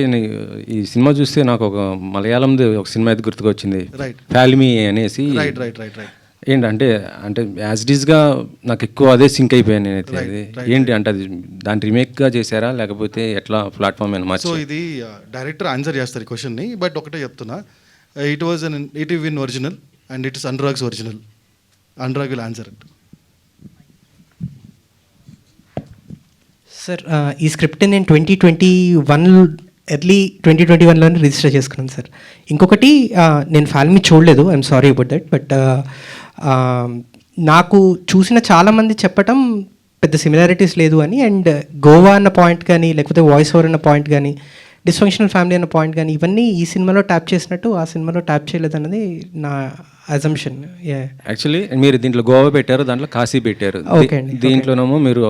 అంటే ఈ సినిమా చూస్తే నాకు ఒక మలయాళంది ఒక సినిమా అయితే గుర్తుకొచ్చింది. ఫ్యాల్మీ అనేసి. రైట్ రైట్ రైట్ రైట్ ఏంటంటే అంటే యాజ్ ఇట్ ఈస్గా నాకు ఎక్కువ అదే సింక్ అయిపోయాను నేనైతే. అది ఏంటి అంటే అది దాని రిమేక్గా చేశారా లేకపోతే ఎట్లా ప్లాట్ఫామ్ అయినా సో ఇది డైరెక్టర్ ఆన్సర్ చేస్తారు క్వశ్చన్ని బట్ ఒకటే చెప్తున్నా. It was on it win original and it is Anurag's original Anurag will answer it sir ఈ స్క్రిప్ట్ నేను twenty twenty one early twenty twenty వన్లోనే register చేసుకున్నాను సార్. ఇంకొకటి నేను ఫ్యామిలీ చూడలేదు I'm sorry about that but నాకు చూసిన చాలామంది చెప్పటం పెద్ద సిమిలారిటీస్ లేదు అని అండ్ గోవా అన్న పాయింట్ కానీ లేకపోతే వాయిస్ ఓవర్ అన్న పాయింట్ కానీ డిస్ఫంక్షనల్ ఫ్యామిలీ అన్న పాయింట్ కానీ ఇవన్నీ ఈ సినిమాలో ట్యాప్ చేసినట్టు ఆ సినిమాలో ట్యాప్ చేయలేదు అన్నది నా అజంప్షన్ యాక్చువల్లీ మీరు దీంట్లో గోవా పెట్టారు దాంట్లో కాశీ పెట్టారు. దీంట్లోనేమో మీరు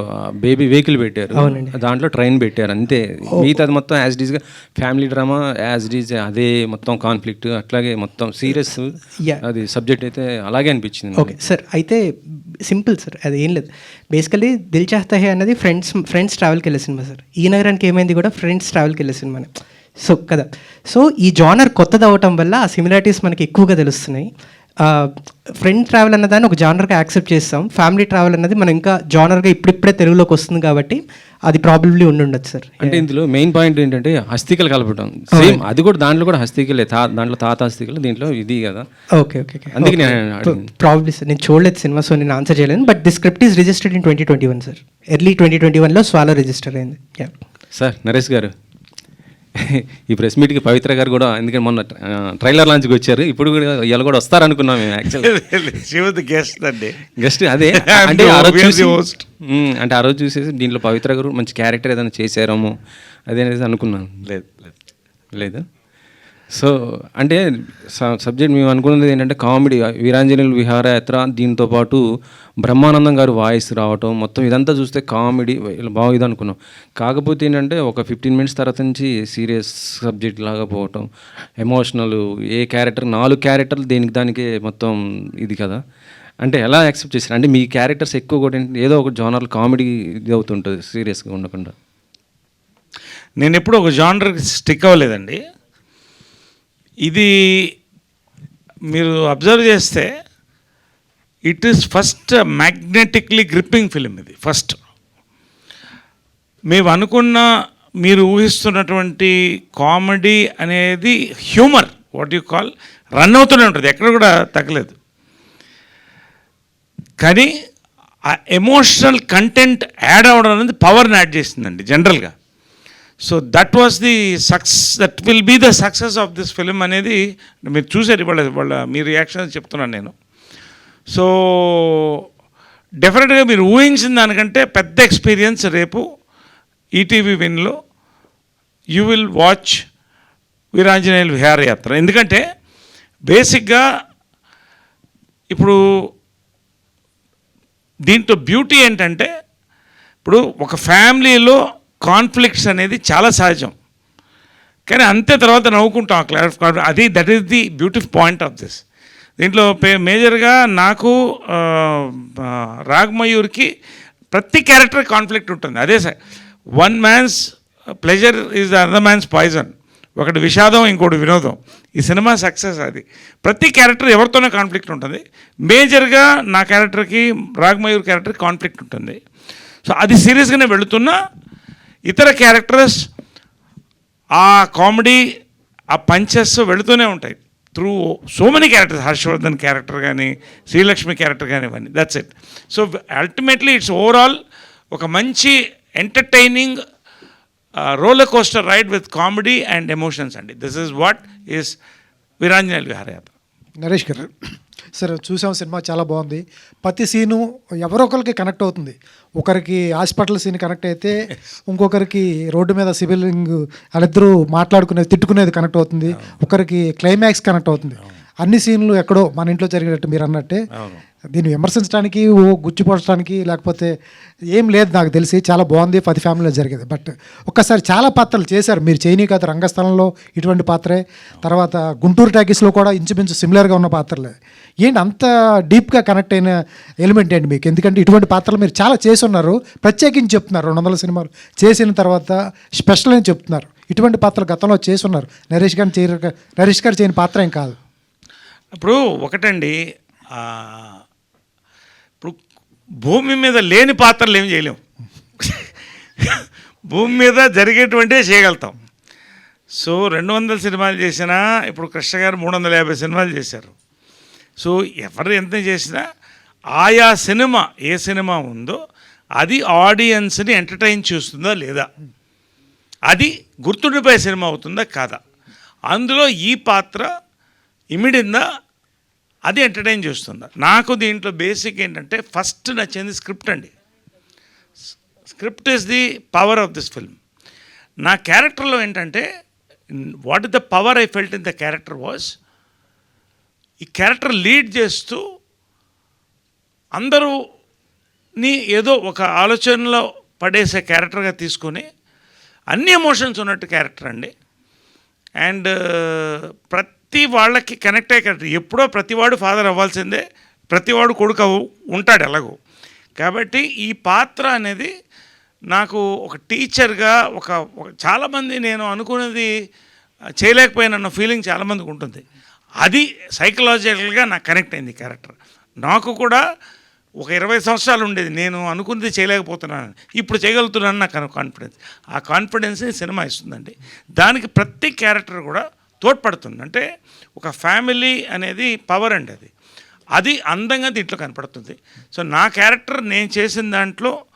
బేబీ వెహికల్ పెట్టారు. అవునండి. దాంట్లో ట్రైన్ పెట్టారు అంతే. మిగతాది మొత్తం యాజ్గా ఫ్యామిలీ డ్రామా యాజ్ డీజ్ అదే మొత్తం కాన్ఫ్లిక్ట్ అట్లాగే మొత్తం సీరియస్. అది సబ్జెక్ట్ అయితే అలాగే అనిపించింది ఓకే సార్ అయితే సింపుల్ సార్ అది ఏం లేదు. బేసికలీ దిల్ చాహతా హే అన్నది ఫ్రెండ్స్ ఫ్రెండ్స్ ట్రావెల్కి వెళ్ళే సినిమా సార్ ఈ నగరానికి ఏమైంది కూడా ఫ్రెండ్స్ ట్రావెల్కి వెళ్ళే సినిమానే సో కదా. సో ఈ జానర్ కొత్తది అవటం వల్ల ఆ సిమిలారిటీస్ మనకి ఎక్కువగా తెలుస్తున్నాయి. ఫ్రెండ్ ట్రావెల్ అన్నదాన్ని ఒక జానర్గా యాక్సెప్ట్ చేస్తాం. ఫ్యామిలీ ట్రావెల్ అన్నది మనం ఇంకా జానర్గా ఇప్పుడిప్పుడే తెలుగులోకి వస్తుంది కాబట్టి అది ప్రాబబ్లీ ఉండి ఉండొచ్చు సార్. అంటే ఇందులో మెయిన్ పాయింట్ ఏంటంటే హస్తికలు కలపడం సేమ్ అది కూడా దాంట్లో కూడా హస్తికలే. తా దాంట్లో తాత హస్తికలు దీంట్లో ఇది కదా. ఓకే ఓకే అందుకే నేను. ప్రాబ్లీ సార్ నేను చూడలేదు సినిమా సో నేను ఆన్సర్ చేయలేను but the script is registered in twenty twenty one sir early twenty twenty వన్లో స్వాలో రిజిస్టర్ అయింది సార్ నరేష్ గారు ఈ ప్రెస్ మీట్కి పవిత్ర గారు కూడా ఎందుకంటే మొన్న ట్రైలర్ లాంచ్కి వచ్చారు. ఇప్పుడు కూడా ఇలా కూడా వస్తారనుకున్నాం మేము యాక్చువల్లీ that day. జస్ట్ అదే అంటే ఆ రోజు చూసి అంటే ఆ రోజు చూసేసి దీంట్లో పవిత్ర గారు మంచి క్యారెక్టర్ ఏదైనా చేశారేమో అదే అనేది అనుకున్నాను. లేదు లేదు. లేదు? సో అంటే సబ్జెక్ట్ మేము అనుకున్నది ఏంటంటే కామెడీ వీరాంజనేయులు విహారయాత్ర దీంతో పాటు బ్రహ్మానందం గారు వాయిస్ రావటం మొత్తం ఇదంతా చూస్తే కామెడీ బాగుంది అనుకున్నాం. కాకపోతే ఏంటంటే ఒక ఫిఫ్టీన్ మినిట్స్ తర్వాత నుంచి సీరియస్ సబ్జెక్ట్ లాగా పోవటం ఎమోషనల్ ఏ క్యారెక్టర్ నాలుగు క్యారెక్టర్లు దేనికి దానికే మొత్తం ఇది కదా. అంటే ఎలా యాక్సెప్ట్ చేశారు? అంటే మీ క్యారెక్టర్స్ ఎక్కువ కూడా ఏదో ఒక జానర్ కామెడీ ఇది అవుతుంటుంది సీరియస్గా ఉండకుండా. నేను ఎప్పుడు ఒక జానర్కి స్టిక్ అవ్వలేదండి. ఇది మీరు అబ్జర్వ్ చేస్తే it is first magnetically gripping film ఇది ఫస్ట్ మేము అనుకున్న మీరు ఊహిస్తున్నటువంటి కామెడీ అనేది humour what you call run అవుతూనే ఉంటుంది ఎక్కడ కూడా తగ్గలేదు. కానీ ఆ ఎమోషనల్ కంటెంట్ యాడ్ అవ్వడం అనేది పవర్ని యాడ్ చేసిందండి జనరల్గా so that was the success that will be the success of this film అనేది మీరు చూసారు ఇవాళ వాళ్ళ మీ రియాక్షన్ చెప్తున్నాను నేను. సో డెఫినెట్గా మీరు ఊహించిన దానికంటే పెద్ద ఎక్స్పీరియన్స్ రేపు ETV విన్లో you will watch Veeranjaneyulu Viharayatra ఎందుకంటే బేసిక్గా ఇప్పుడు దీంట్లో బ్యూటీ ఏంటంటే ఇప్పుడు ఒక ఫ్యామిలీలో కాన్ఫ్లిక్ట్స్ అనేది చాలా సహజం. కానీ అంతే తర్వాత నవ్వుకుంటాం ఆ క్లారిఫ్ అది that is the beautiful point of this దీంట్లో పే మేజర్గా నాకు రాగ్మయూర్కి రాగమయూర్కి ప్రతి క్యారెక్టర్ కాన్ఫ్లిక్ట్ ఉంటుంది. అదే sir one man's pleasure is the other man's poison ఒకటి విషాదం ఇంకోటి వినోదం. ఈ సినిమా సక్సెస్ అది. ప్రతి క్యారెక్టర్ ఎవరితోనే కాన్ఫ్లిక్ట్ ఉంటుంది. మేజర్గా నా క్యారెక్టర్కి రాగమయూర్ క్యారెక్టర్ కాన్ఫ్లిక్ట్ ఉంటుంది. సో అది సీరియస్గానే వెళుతున్నా ఇతర క్యారెక్టర్స్ ఆ కామెడీ ఆ పంచెస్ వెళుతూనే ఉంటాయి. Through so many characters Harshavardhan character కానీ శ్రీలక్ష్మి క్యారెక్టర్ కానీ ఇవన్నీ. That's it so ultimately it's overall ఒక మంచి entertaining roller coaster ride with comedy and emotions అండి. This is what is Veeranjaneyulu Viharayatra Naresh garu sir చూసాం cinema చాలా బాగుంది. ప్రతి సీను ఎవరో ఒకరికి కనెక్ట్ అవుతుంది. ఒకరికి హాస్పిటల్ సీన్ కనెక్ట్ అయితే ఇంకొకరికి రోడ్డు మీద సివిలింగ్ వాళ్ళిద్దరూ మాట్లాడుకునేది తిట్టుకునేది కనెక్ట్ అవుతుంది. ఒకరికి క్లైమాక్స్ కనెక్ట్ అవుతుంది. అన్ని సీన్లు ఎక్కడో మన ఇంట్లో జరిగినట్టు మీరు అన్నట్టే దీన్ని విమర్శించడానికి ఓ గుచ్చిపడటానికి లేకపోతే ఏం లేదు నాకు తెలిసి చాలా బాగుంది పది ఫ్యామిలీలో జరిగేది. బట్ ఒక్కసారి చాలా పాత్రలు చేశారు. మీరు చేయని కథ రంగస్థలంలో ఇటువంటి పాత్రే. తర్వాత గుంటూరు టాకీస్లో కూడా ఇంచుమించు సిమిలర్గా ఉన్న పాత్రలే. ఏంటి అంత డీప్గా కనెక్ట్ అయిన ఎలిమెంట్ ఏంటి మీకు? ఎందుకంటే ఇటువంటి పాత్రలు మీరు చాలా చేసి ఉన్నారు ప్రత్యేకించి చెప్తున్నారు. రెండు వందల సినిమాలు చేసిన తర్వాత స్పెషల్ అని చెప్తున్నారు. ఇటువంటి పాత్రలు గతంలో చేసున్నారు నరేష్ గారిని చేయరు నరేష్ గారు చేయని పాత్ర ఏం కాదు. ఇప్పుడు ఒకటండి ఇప్పుడు భూమి మీద లేని పాత్రలు ఏం చేయలేము భూమి మీద జరిగేటువంటివే చేయగలుగుతాం. సో రెండు వందల సినిమాలు చేసినా ఇప్పుడు కృష్ణ గారు మూడు వందల యాభై సినిమాలు చేశారు. సో ఎవరు ఎంత చేసినా ఆయా సినిమా ఏ సినిమా ఉందో అది ఆడియన్స్ని ఎంటర్టైన్ చేస్తుందా లేదా? అది గుర్తుండిపోయే సినిమా అవుతుందా కాదా? అందులో ఈ పాత్ర ఇమిడిందా? అది ఎంటర్టైన్ చేస్తుందా. నాకు దీంట్లో బేసిక్ ఏంటంటే ఫస్ట్ నచ్చింది స్క్రిప్ట్ అండి. Script is the power of this film. నా క్యారెక్టర్లో ఏంటంటే what is the power I felt in the character was ఈ క్యారెక్టర్ లీడ్ చేస్తూ అందరూని ఏదో ఒక ఆలోచనలో పడేసే క్యారెక్టర్గా తీసుకొని అన్ని ఎమోషన్స్ ఉన్నట్టు క్యారెక్టర్ అండి. అండ్ ప్రతి ప్రతి వాళ్ళకి కనెక్ట్ అయ్యే క్యారెక్టర్ ఎప్పుడో ప్రతివాడు ఫాదర్ అవ్వాల్సిందే ప్రతివాడు కొడుకు ఉంటాడు ఎలాగో. కాబట్టి ఈ పాత్ర అనేది నాకు ఒక టీచర్గా ఒక చాలామంది నేను అనుకున్నది చేయలేకపోయినన్న ఫీలింగ్ చాలామందికి ఉంటుంది. అది సైకలాజికల్గా నాకు కనెక్ట్ అయింది క్యారెక్టర్ నాకు కూడా ఒక ఇరవై సంవత్సరాలు ఉండేది. నేను అనుకున్నది చేయలేకపోతున్నాను ఇప్పుడు చేయగలుగుతున్నాను నాకు కాన్ఫిడెన్స్ ఆ కాన్ఫిడెన్స్ని సినిమా ఇస్తుందండి. దానికి ప్రతి క్యారెక్టర్ కూడా తోడ్పడుతుంది. అంటే ఒక ఫ్యామిలీ అనేది పవర్ అండి అది. అది అందంగా దీంట్లో కనపడుతుంది. సో నా క్యారెక్టర్ నేను చేసిన దాంట్లో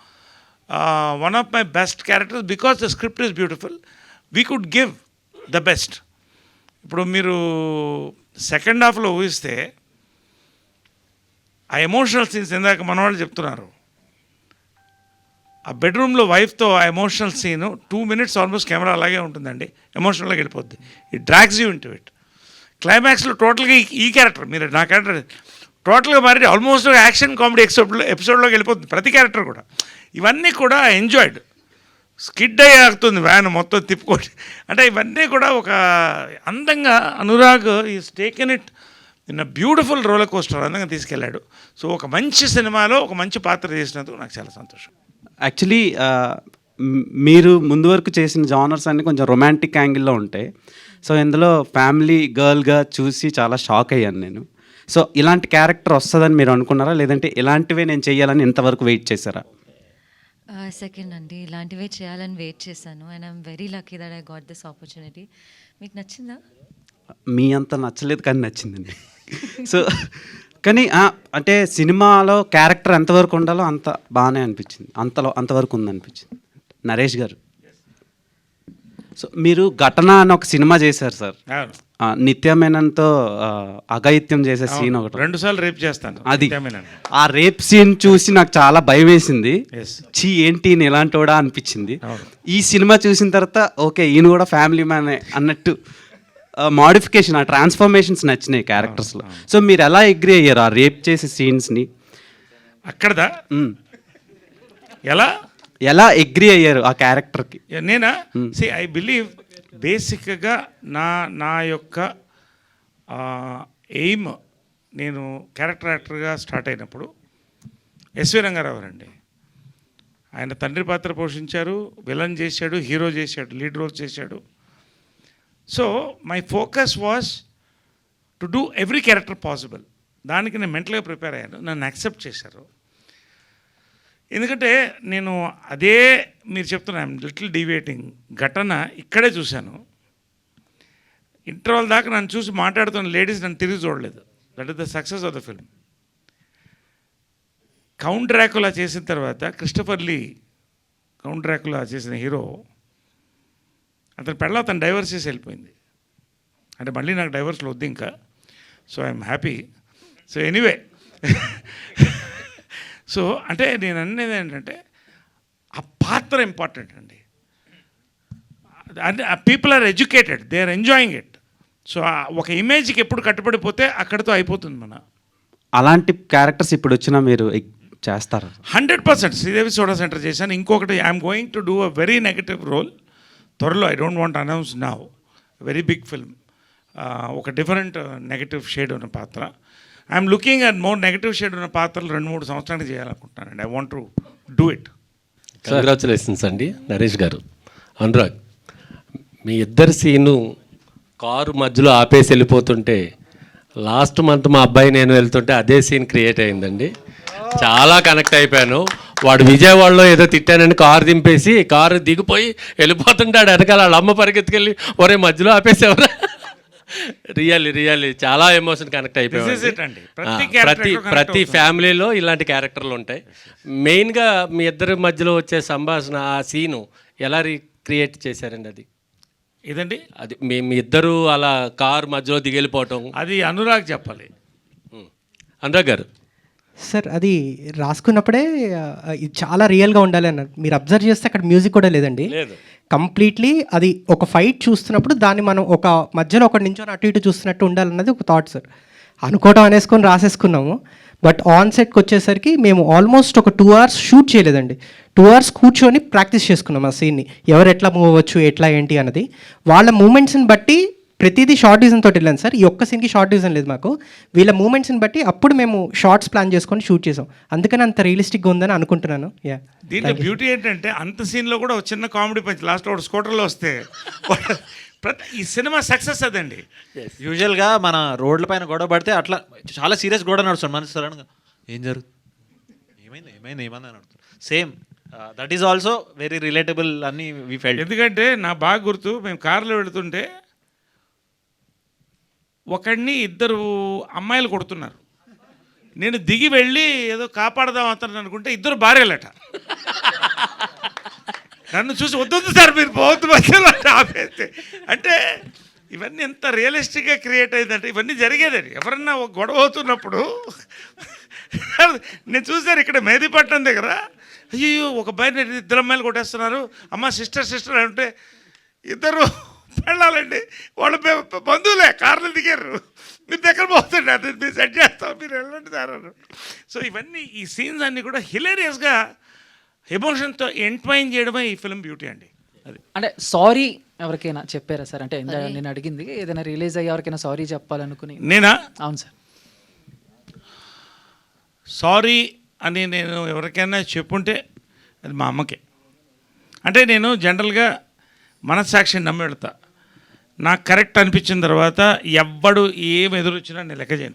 one of my best characters because the script is beautiful we could give the best ఇప్పుడు మీరు సెకండ్ హాఫ్లో ఊహిస్తే ఆ ఎమోషనల్ సీన్స్ ఇందాక మనవాళ్ళు చెప్తున్నారు. ఆ బెడ్రూమ్లో వైఫ్తో ఆ emotional scene two minutes almost camera అలాగే ఉంటుందండి. ఎమోషనల్గా వెళ్ళిపోద్ది. It drags you into it. క్లైమాక్స్లో టోటల్గా ఈ- ఈ క్యారెక్టర్ మీరు నా క్యారెక్టర్ టోటల్గా మారి ఆల్మోస్ట్ యాక్షన్ కామెడీ ఎపిసోడ్లో ఎపిసోడ్లోకి వెళ్ళిపోతుంది ప్రతి క్యారెక్టర్ కూడా. ఇవన్నీ కూడా ఎంజాయ్డ్. స్కిడ్ అయ్యి ఆగుతుంది వ్యాన్ మొత్తం తిప్పుకోండి అంటే ఇవన్నీ కూడా ఒక అందంగా Anurag is taken it in beautiful roller coaster అందంగా తీసుకెళ్ళాడు. సో ఒక మంచి సినిమాలో ఒక మంచి పాత్ర చేసినందుకు నాకు చాలా సంతోషం. యాక్చువల్లీ మీరు ముందు వరకు చేసిన జానర్స్ అన్ని కొంచెం రొమాంటిక్ యాంగిల్లో ఉంటాయి సో ఇందులో ఫ్యామిలీ గర్ల్గా చూసి చాలా షాక్ అయ్యాను నేను. సో ఇలాంటి క్యారెక్టర్ వస్తుందని మీరు అనుకున్నారా? లేదంటే ఇలాంటివే నేను చేయాలని ఇంతవరకు వెయిట్ చేశారా? సెకండ్ అండి. ఇలాంటివే చేయాలని వెయిట్ చేశాను. And I'm very lucky that I got this opportunity మీకు నచ్చిందా? మీ అంత నచ్చలేదు కానీ నచ్చిందండి. సో కానీ అంటే సినిమాలో క్యారెక్టర్ ఎంతవరకు ఉండాలో అంత బాగానే అనిపించింది. అంతలో అంతవరకు ఉందనిపించింది. నరేష్ గారు. సో మీరు ఘటన అని ఒక సినిమా చేశారు సార్. అవును. ఆ, నిత్య మేనన్తో ఆ, అఘాయిత్యం చేసే సీన్ ఒకటి. రెండు సార్లు రేపు చేస్తాను. అది. ఆ రేప్ సీన్ చూసి నాకు చాలా భయం వేసింది. చీ ఏంటి ఈయన ఇలాంటోడా అనిపించింది. ఈ సినిమా చూసిన తర్వాత ఓకే ఈయన కూడా ఫ్యామిలీ మ్యానే అన్నట్టు మాడిఫికేషన్ ఆ ట్రాన్స్ఫర్మేషన్స్ నచ్చినాయి క్యారెక్టర్స్లో సో మీరు ఎలా అగ్రి అయ్యారు ఆ రేప్ చేసే సీన్స్ని అక్కడదా? ఎలా? ఎలా అగ్రి అయ్యారు ఆ క్యారెక్టర్కి నేనా? సి ఐ బిలీవ్ బేసిక్గా నా నా యొక్క ఎయిమ్ నేను క్యారెక్టర్ యాక్టర్గా స్టార్ట్ అయినప్పుడు ఎస్వి రంగారావు అండి ఆయన తండ్రి పాత్ర పోషించారు విలన్ చేశాడు హీరో చేశాడు లీడ్ రోల్ చేశాడు. So my focus was to do every character possible దానికి నేను మెంటల్గా ప్రిపేర్ అయ్యాను. నన్ను యాక్సెప్ట్ చేశారు. ఎందుకంటే నేను అదే మీరు చెప్తున్నా లిటిల్ డివేటింగ్ ఘటన ఇక్కడే చూశాను. ఇంటర్వల్ దాకా నన్ను చూసి మాట్లాడుతున్న లేడీస్ నన్ను తిరిగి చూడలేదు. That is the success of the film count ర్యాకులా చేసిన తర్వాత క్రిస్టఫర్ లీ కౌంట్ ర్యాకులా చేసిన హీరో అతని పెళ్ళ అతను డైవర్స్ చేసి వెళ్ళిపోయింది. అంటే మళ్ళీ నాకు డైవర్స్లో వద్దు ఇంకా. So I'm happy so anyway so అంటే నేను అనేది ఏంటంటే ఆ పాత్ర ఇంపార్టెంట్ అండి. అంటే ఆ people are educated they are enjoying it so ఒక ఇమేజ్కి ఎప్పుడు కట్టుబడిపోతే అక్కడితో అయిపోతుంది మన. అలాంటి క్యారెక్టర్స్ ఇప్పుడు వచ్చినా మీరు చేస్తారా? Hundred percent Sridevi soda centre చేశాను. ఇంకొకటి I'm going to do a very negative role త్వరలో I don't want announce now very big film ఒక డిఫరెంట్ నెగటివ్ షేడ్ ఉన్న పాత్ర. I'm looking at more negative shade ఉన్న పాత్రలు రెండు మూడు సంవత్సరానికి చేయాలనుకుంటున్నానండి. I want to do it congratulations అండి నరేష్ గారు. అనురాగ్ మీ ఇద్దరు సీను కారు మధ్యలో ఆపేసి వెళ్ళిపోతుంటే లాస్ట్ మంత్ మా అబ్బాయి నేను వెళ్తుంటే అదే సీన్ క్రియేట్ అయిందండి. చాలా కనెక్ట్ అయిపోయాను. వాడు విజయవాడలో ఏదో తిట్టానని కారు దింపేసి కారు దిగిపోయి వెళ్ళిపోతుంటాడు. వెనకాల వాళ్ళ అమ్మ పరిగెత్తుకెళ్ళి ఒరే మధ్యలో ఆపేసేవరా. రియల్లీ రియల్లీ చాలా ఎమోషన్ కనెక్ట్ అండి. ప్రతి ప్రతి. ఫ్యామిలీలో ఇలాంటి క్యారెక్టర్లు ఉంటాయి. మెయిన్గా మీ ఇద్దరి మధ్యలో వచ్చే సంభాషణ ఆ సీను ఎలా క్రియేట్ చేశారండి అది? ఇదండి అది మీ మీ ఇద్దరు అలా కార్ మధ్యలో దిగెళ్ళిపోవటం అది అనురాగ్ చెప్పాలి. అనురాగ్ గారు. సార్ అది రాసుకున్నప్పుడే ఇది చాలా రియల్గా ఉండాలి అన్నారు. మీరు అబ్జర్వ్ చేస్తే అక్కడ మ్యూజిక్ కూడా లేదండి. లేదు. కంప్లీట్లీ అది ఒక ఫైట్ చూస్తున్నప్పుడు దాన్ని మనం ఒక మధ్యలో ఒక నించొని అటు ఇటు చూస్తున్నట్టు ఉండాలన్నది ఒక థాట్ సార్. అనుకోవడం అనేసుకొని రాసేసుకున్నాము. బట్ ఆన్ సెట్కి వచ్చేసరికి మేము ఆల్మోస్ట్ ఒక టూ అవర్స్ షూట్ చేయలేదండి. టూ అవర్స్ కూర్చొని ప్రాక్టీస్ చేసుకున్నాం ఆ సీన్ని ఎవరు ఎట్లా మూవ్ అవ్వచ్చు ఎట్లా ఏంటి అన్నది. వాళ్ళ మూమెంట్స్ని బట్టి ప్రతిదీ షార్ట్ డిజైన్ తోటి వెళ్ళాను సార్. ఈ ఒక్క సీన్కి షార్ట్ డిజైన్ లేదు మాకు. వీళ్ళ మూమెంట్స్ని బట్టి అప్పుడు మేము షార్ట్స్ ప్లాన్ చేసుకొని షూట్ చేసాం. అందుకని అంత రియలిస్టిక్గా ఉందని అనుకుంటున్నాను. యా దీంట్లో బ్యూటీ ఏంటంటే అంత సీన్లో కూడా ఒక చిన్న కామెడీ పంచ్ లాస్ట్లో ఒక స్కూటర్లో వస్తే ప్రతి ఈ సినిమా సక్సెస్ అదండి. యూజువల్గా మన రోడ్ల పైన గొడవ పడితే అట్లా చాలా సీరియస్ గొడవ నడుస్తుంది. మన సడన్గా ఏం జరుగుతుంది ఏమైంది ఏమైంది ఏమైంది అని అడుగుతారు same that is also very relatable అని వి ఫెల్ట్ ఎందుకంటే నా బాగా గుర్తు మేము కారులో వెళుతుంటే ఒకడిని ఇద్దరు అమ్మాయిలు కొడుతున్నారు. నేను దిగి వెళ్ళి ఏదో కాపాడదాం అతను అనుకుంటే ఇద్దరు భార్యలట. నన్ను చూసి వద్దొద్దు సార్ మీరు పోవద్దు మధ్యలో ఆపేస్తే. అంటే ఇవన్నీ ఎంత రియలిస్టిక్గా క్రియేట్ అయిందంటే ఇవన్నీ జరిగేదండి. ఎవరన్నా ఒక గొడవ అవుతున్నప్పుడు నేను చూశాను ఇక్కడ మేదీపట్నం దగ్గర. అయ్యో ఒక బయట ఇద్దరు అమ్మాయిలు కొట్టేస్తున్నారు. అమ్మ సిస్టర్ సిస్టర్ అంటే ఇద్దరు పెళ్ళాలండి వాళ్ళ బంధువులే కార్లు దిగారు. మీరు దగ్గర పోతుండే అది మీరు సెట్ చేస్తాం మీరు వెళ్ళండి సార్ అన్నారు. సో ఇవన్నీ ఈ సీన్స్ అన్నీ కూడా హిలేరియస్గా ఎమోషన్తో ఎంట్వైన్ చేయడమే ఈ ఫిల్మ్ బ్యూటీ అండి. అది. అంటే సారీ ఎవరికైనా చెప్పారా సార్? అంటే నేను అడిగింది ఏదైనా రిలీజ్ అయ్యి ఎవరికైనా సారీ చెప్పాలనుకుని. నేనా? అవును సార్. సారీ అని నేను ఎవరికైనా చెప్పుంటే అది మా అమ్మకే. అంటే నేను జనరల్గా మనస్సాక్షిని నమ్మి వెళ్తా. నాకు కరెక్ట్ అనిపించిన తర్వాత ఎవ్వడు ఏం ఎదురొచ్చినా నేను లెక్క చేయను.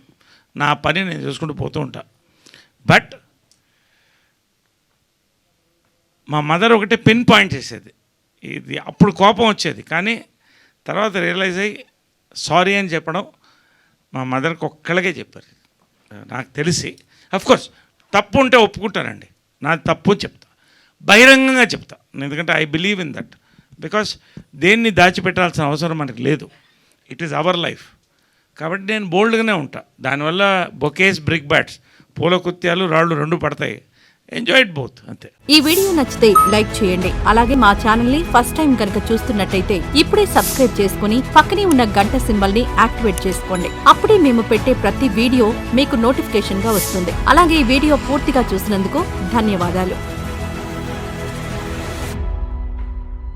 నా పని నేను చేసుకుంటూ పోతూ ఉంటా. బట్ మా మదర్ ఒకటే పిన్ పాయింట్ చేసేది. ఇది అప్పుడు కోపం వచ్చేది. కానీ తర్వాత రియలైజ్ అయ్యి సారీ అని చెప్పడం మా మదర్కి ఒక్కళ్ళకే చెప్పారు. నాకు తెలిసి అఫ్కోర్స్ తప్పు ఉంటే ఒప్పుకుంటానండి. నాది తప్పు చెప్తా. బహిరంగంగా చెప్తా. ఎందుకంటే I believe in that. Because దేన్ని దాచిపెట్టాల్సిన అవసరం మనకు లేదు. ఇట్ ఈస్ అవర్ లైఫ్ కాబట్టి నేను బోల్డ్గానే ఉంటా. దానివల్ల బొకేస్ బ్రిక్ బ్యాట్స్ పూల కుత్యాలు రాళ్ళు రెండు పడతాయి. ఎంజాయ్ ఇట్ బోత్ అంతే. ఈ వీడియో నచ్చితే లైక్ చేయండి. అలాగే మా ఛానల్ని ఫస్ట్ టైం కనుక చూస్తున్నట్టయితే ఇప్పుడే సబ్స్క్రైబ్ చేసుకుని పక్కనే ఉన్న గంట సింబల్ని యాక్టివేట్ చేసుకోండి. అప్పుడే మేము పెట్టే ప్రతి వీడియో మీకు నోటిఫికేషన్గా వస్తుంది. అలాగే ఈ వీడియో పూర్తిగా చూసినందుకు ధన్యవాదాలు.